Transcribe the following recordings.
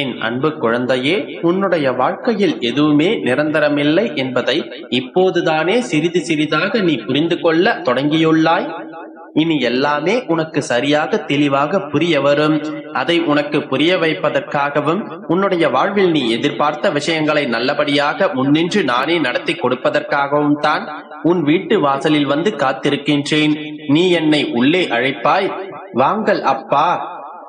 என் அன்பு குழந்தையே உன்னுடைய வாழ்க்கையில் எதுவுமே நிரந்தரமில்லை என்பதை இப்போதுதானே சிறிது சிறிதாக நீ புரிந்து கொள்ள தொடங்கியுள்ளாய். இனி எல்லாமே உனக்கு சரியாக தெளிவாக புரிய வரும். அதை உனக்கு புரிய வைப்பதற்காகவும் உன்னுடைய வாழ்வில் நீ எதிர்பார்த்த விஷயங்களை நல்லபடியாக முன்னின்று நானே நடத்தி கொடுப்பதற்காகவும் தான் உன் வீட்டு வாசலில் வந்து காத்திருக்கின்றேன். நீ என்னை உள்ளே அழைப்பாய். வாங்கள் அப்பா.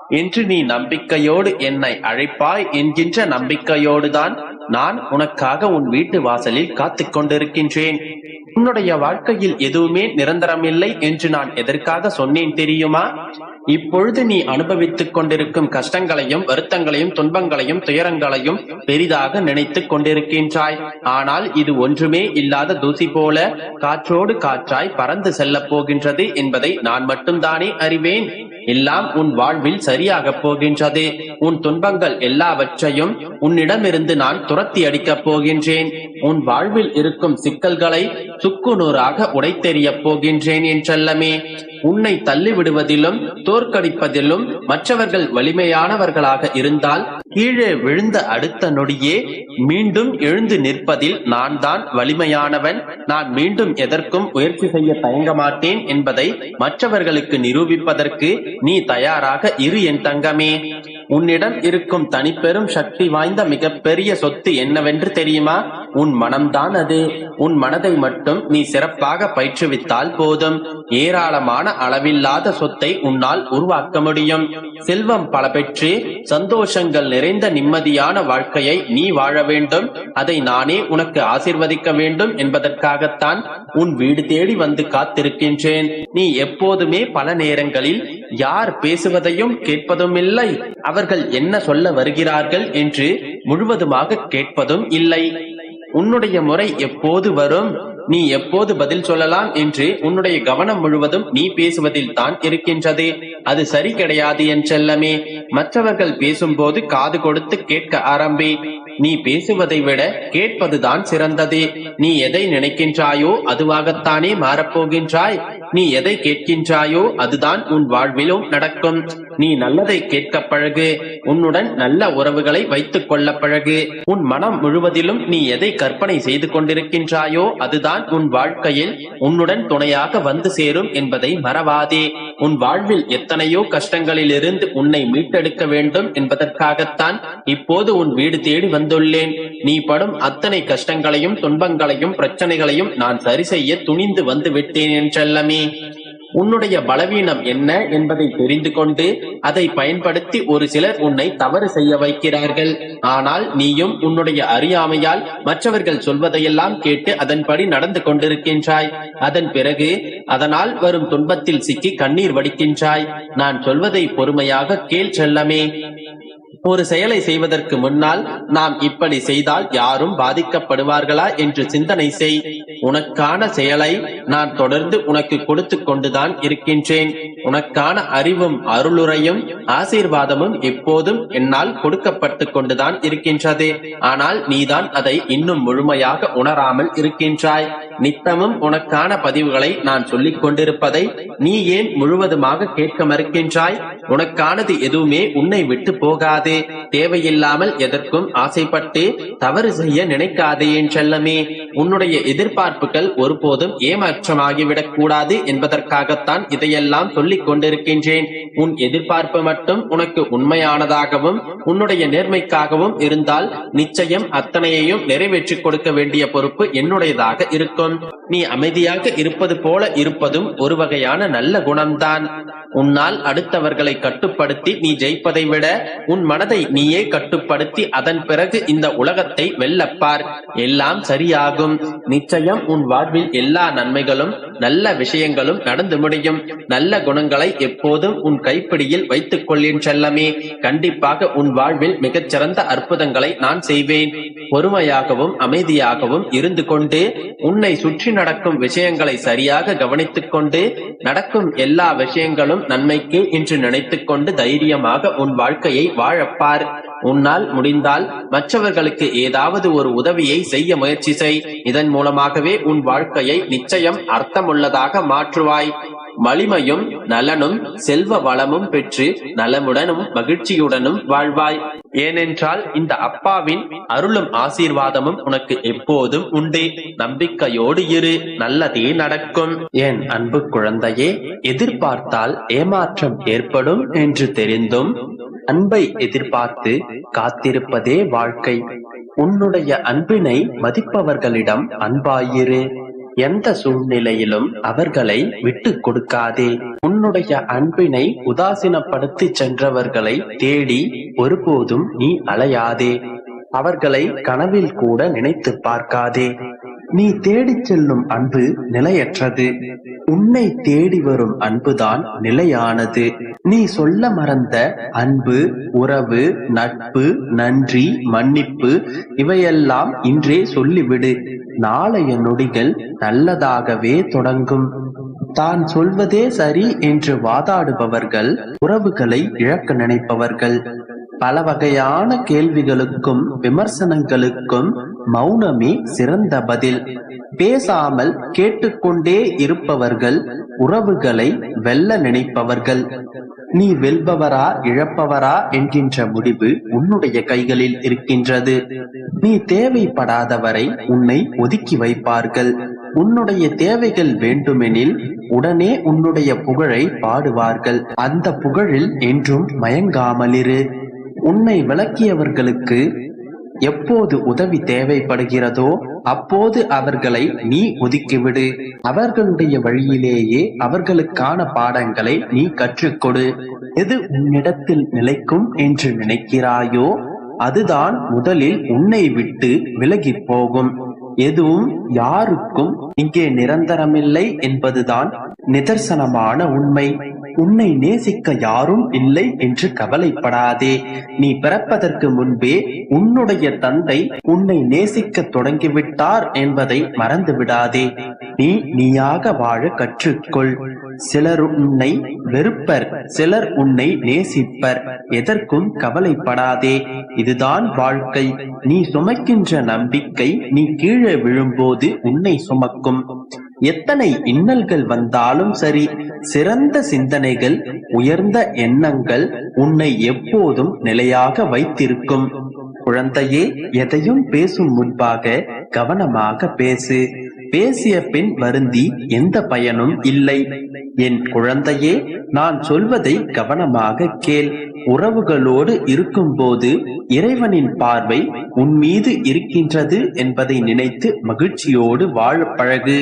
என்று நீ நம்பிக்கையோடு என்னை அழைப்பாய் என்கின்ற நம்பிக்கையோடுதான் நான் உனக்காக உன் வீட்டு வாசலில் காத்துக் கொண்டிருக்கின்றேன். உன்னுடைய வாழ்க்கையில் எதுவுமே நிரந்தரமில்லை என்று நான் எதற்காக சொன்னேன் தெரியுமா? இப்பொழுது நீ அனுபவித்துக் கொண்டிருக்கும் கஷ்டங்களையும் வருத்தங்களையும் துன்பங்களையும் துயரங்களையும் பெரிதாக நினைத்துக் கொண்டிருக்கின்றாய். ஆனால் இது ஒன்றுமே இல்லாத தூசி போல காற்றோடு காற்றாய் பறந்து செல்லப் போகின்றது என்பதை நான் மட்டும்தானே அறிவேன். எல்லாம் உன் வாழ்வில் சரியாக போகின்றது. உன் துன்பங்கள் எல்லாவற்றையும் உன்னிடமிருந்து நான் துரத்தி அடிக்கப் போகின்றேன். உன் வாழ்வில் இருக்கும் சிக்கல்களை சுக்குநூறாக உடைத்தெறியப் போகின்றேன் என்றல்லமே உன்னை தள்ளிவிடுவதிலும் தோற்கடிப்பதிலும் மற்றவர்கள் வலிமையானவர்களாக இருந்தால் கீழே விழுந்த அடுத்த நொடியே மீண்டும் எழுந்து நிற்பதில் நான் தான் வலிமையானவன். நான் மீண்டும் எதற்கும் முயற்சி செய்ய தயங்க மாட்டேன் என்பதை மற்றவர்களுக்கு நிரூபிப்பதற்கு நீ தயாராக இரு என் தங்கமே. உன்னிடம் இருக்கும் தனிப்பெரும் சக்தி வாய்ந்த மிகப்பெரிய சொத்து என்னவென்று தெரியுமா? உன் மனம்தான் அது உன் மனதை மட்டும் நீ சிறப்பாக பயிற்றுவித்தால் போதும். ஏராளமான அளவில்லாத சொத்தை உன்னால் உருவாக்க முடியும். செல்வம் பல பெற்று சந்தோஷங்கள் நிறைந்த நிம்மதியான வாழ்க்கையை நீ வாழ வேண்டும். அதை நானே உனக்கு ஆசிர்வதிக்க வேண்டும் என்பதற்காகத்தான் உன் வீடு தேடி வந்து காத்திருக்கின்றேன். நீ எப்போதுமே பல நேரங்களில் யார் பேசுவதையும் கேட்பதும் இல்லை. அவர்கள் என்ன சொல்ல வருகிறார்கள் என்று முழுவதுமாக கேட்பதும் இல்லை. உன்னுடைய முறை எப்போது வரும்? நீ எப்போது பதில் சொல்லலாம் என்று உன்னுடைய கவனம் முழுவதும் நீ பேசுவதில் தான் இருக்கின்றது. அது சரி கிடையாது என் செல்லமே. மற்றவர்கள் பேசும்போது காது கொடுத்து கேட்க ஆரம்பி. நீ பேசுவதை விட கேட்பதுதான் சிறந்தது. நீ எதை நினைக்கின்றாயோ அதுவாகத்தானே மாறப்போகின்றாய். நீ எதை கேட்கின்றாயோ அதுதான் உன் வாழ்விலும் நடக்கும். நீ நல்லதை கேட்க பழகு உன்னுடன் நல்ல உறவுகளை வைத்துக் கொள்ள பழகு. உன் மனம் முழுவதிலும் நீ எதை கற்பனை செய்து கொண்டிருக்கின்றாயோ அதுதான் உன் வாழ்க்கையில் உன்னுடன் துணையாக வந்து சேரும் என்பதை மறவாதே. உன் வாழ்வில் எத்தனையோ கஷ்டங்களிலிருந்து உன்னை மீட்டெடுக்க வேண்டும் என்பதற்காகத்தான் இப்போது உன் வீடு தேடி வந்துள்ளேன். நீ படும் அத்தனை கஷ்டங்களையும் துன்பங்களையும் பிரச்சனைகளையும் நான் சரி செய்ய துணிந்து வந்து விட்டேன் என்றல்லமே. உன்னுடைய பலவீனம் என்ன என்பதை தெரிந்து கொண்டு அதை பயன்படுத்தி ஒரு சிலர் உன்னை தவறு செய்ய வைக்கிறார்கள். ஆனால் நீயும் உன்னுடைய அறியாமையால் மற்றவர்கள் சொல்வதையெல்லாம் கேட்டு அதன்படி நடந்து கொண்டிருக்கின்றாய். அதன் பிறகு அதனால் வரும் துன்பத்தில் சிக்கி கண்ணீர் வடிக்கின்றாய். நான் சொல்வதை பொறுமையாக கேள் செல்லமே. ஒரு செயலை செய்வதற்கு முன்னால் நாம் இப்படி செய்தால் யாரும் பாதிக்கப்படுவார்களா என்று சிந்தனை செய். உனக்கான செயலை நான் தொடர்ந்து உனக்கு கொடுத்து கொண்டுதான் இருக்கின்றேன். உனக்கான அறிவும் அருளுரையும் ஆசீர்வாதமும் எப்போதும் என்னால் கொடுக்கப்பட்டு கொண்டுதான் இருக்கின்றது. ஆனால் நீதான் அதை இன்னும் முழுமையாக உணராமல் இருக்கின்றாய். நித்தமும் உனக்கான பதிவுகளை நான் சொல்லிக் கொண்டிருப்பதை நீ ஏன் முழுவதுமாக கேட்க மறுக்கின்றாய்? உனக்கானது எதுவுமே உன்னை விட்டு போகாது. தேவையில்லாமல் எதற்கும் ஆசைப்பட்டு தவறு செய்ய நினைக்காதே என் செல்லமே. உன்னுடைய எதிர்பார்ப்புகள் ஒருபோதும் ஏமாற்றமாகிவிடக் கூடாது என்பதற்காகத்தான் இதையெல்லாம் சொல்லிக் கொண்டிருக்கின்றேன். உன் எதிர்பார்ப்பு மட்டும் உனக்கு உண்மையானதாகவும் உன்னுடைய நேர்மைக்காகவும் இருந்தால் நிச்சயம் அத்தனையையும் நிறைவேற்றிக் கொடுக்க வேண்டிய பொறுப்பு என்னுடையதாக இருக்கும். நீ அமைதியாக இருப்பது போல இருப்பதும் ஒரு வகையான நல்ல குணம்தான். உன்னால் அடுத்தவர்களை கட்டுப்படுத்தி நீ ஜெயிப்பதை விட உன் மனதை நீயே கட்டுப்படுத்தி அதன் பிறகு இந்த உலகத்தை வெல்லப்பார். எல்லாம் சரியாகும். நிச்சயம் உன் வாழ்வில் எல்லா நன்மைகளும் நல்ல விஷயங்களும் நடந்து முடியும். நல்ல குணங்களை எப்போதும் உன் கைப்பிடியில் வைத்துக் கொள்ளின் செல்லமே. கண்டிப்பாக உன் வாழ்வில் மிகச்சிறந்த அற்புதங்களை நான் செய்வேன். பொறுமையாகவும் அமைதியாகவும் இருந்து கொண்டு உன்னை சுற்றி நடக்கும் விஷயங்களை சரியாக கவனித்துக் கொண்டு நடக்கும் எல்லா விஷயங்களும் நன்மைக்கு என்று நினைத்துக் கொண்டு தைரியமாக உன் வாழ்க்கையை வாழப்பார். உன்னால் முடிந்தால் மற்றவர்களுக்கு ஏதாவது ஒரு உதவியை செய்ய முயற்சி செய். இதன் மூலமாகவே உன் வாழ்க்கையை நிச்சயம் அர்த்தமுள்ளதாக மாற்றுவாய். வலிமையும் நலனும் செல்வ வளமும் பெற்று நலமுடனும் மகிழ்ச்சியுடனும் வாழ்வாய். ஏனென்றால் இந்த அப்பாவின் அருளும் ஆசீர்வாதமும் உனக்கு எப்போதும் உண்டு. நம்பிக்கையோடு இரு நல்லதே நடக்கும். என் அன்பு குழந்தையே எதிர்பார்த்தால் ஏமாற்றம் ஏற்படும் என்று தெரிந்தும் அன்பை எதிர்பார்த்து காத்திருப்பதே வாழ்க்கை. உன்னுடைய அன்பினை மதிப்பவர்களிடம் அன்பாயிரு. எந்த சூழ்நிலையிலும் அவர்களை விட்டு கொடுக்காதே. உன்னுடைய அன்பினை உதாசீனப்படுத்தி சென்றவர்களை தேடி ஒருபோதும் நீ அலையாதே. அவர்களை கனவில் கூட நினைத்து பார்க்காதே. நீ தேடிச் செல்லும் அன்பு நிலையற்றது. உன்னை தேடி வரும் அன்புதான் நிலையானது. நீ சொல்ல மறந்த அன்பு உறவு நட்பு நன்றி மன்னிப்பு இவையெல்லாம் இன்றே சொல்லிவிடு. நாளைய நொடிகள் நல்லதாகவே தொடங்கும். தான் சொல்வதே சரி என்று வாதாடுபவர்கள் உறவுகளை இழக்க நினைப்பவர்கள். பல வகையான கேள்விகளுக்கும் விமர்சனங்களுக்கும் மௌனமே சிறந்த பதில். பேசாமல் கேட்டுக்கொண்டே இருப்பவர்கள் உறவுகளை வெல்ல நினைப்பவர்கள். நீ வெல்பவரா இழப்பவரா என்கின்ற முடிவு உன்னுடைய கைகளில் இருக்கின்றது. நீ தேவைப்படாதவரை உன்னை ஒதுக்கி வைப்பார்கள். உன்னுடைய தேவைகள் வேண்டுமெனில் உடனே உன்னுடைய புகழை பாடுவார்கள். அந்த புகழில் என்றும் மயங்காமலிரு. உன்னை விளக்கியவர்களுக்கு எப்போது உதவி தேவைப்படுகிறதோ அப்போது அவர்களை நீ ஒதுக்கிவிடு. அவர்களுடைய வழியிலேயே அவர்களுக்கான பாடங்களை நீ கற்றுக்கொடு. எது உன்னிடத்தில் நிலைக்கும் என்று நினைக்கிறாயோ அதுதான் முதலில் உன்னை விட்டு விலகி போகும். எதுவும் யாருக்கும் இங்கே நிரந்தரமில்லை என்பதுதான் நிதர்சனமான உண்மை. உன்னை நேசிக்க யாரும் இல்லை என்று கவலைப்படாதே. நீ பிறப்பதற்கு முன்பே உன்னுடைய தந்தை உன்னை நேசிக்க தொடங்கிவிட்டார் என்பதை மறந்துவிடாதே. நீ நீயாக வாழ கற்றுக்கொள். சிலர் உன்னை வெறுப்பர் சிலர் உன்னை நேசிப்பர். எதற்கும் கவலைப்படாதே. இதுதான் வாழ்க்கை. நீ சுமக்கின்ற நம்பிக்கை நீ கீழே விழும்போது உன்னை சுமக்கும். எத்தனை இன்னல்கள் வந்தாலும் சரி சிறந்த சிந்தனைகள் உயர்ந்த எண்ணங்கள் உன்னை எப்போதும் நிலையாக வைத்திருக்கும். குழந்தையே எதையும் பேசும் முன்பாக கவனமாக பேசு. பேசிய பின் வருந்தி எந்த பயனும் இல்லை. என் குழந்தையே நான் சொல்வதை கவனமாக கேள். உறவுகளோடு இருக்கும்போது இறைவனின் பார்வை உன் மீது இருக்கின்றது என்பதை நினைத்து மகிழ்ச்சியோடு வாழ பழகு.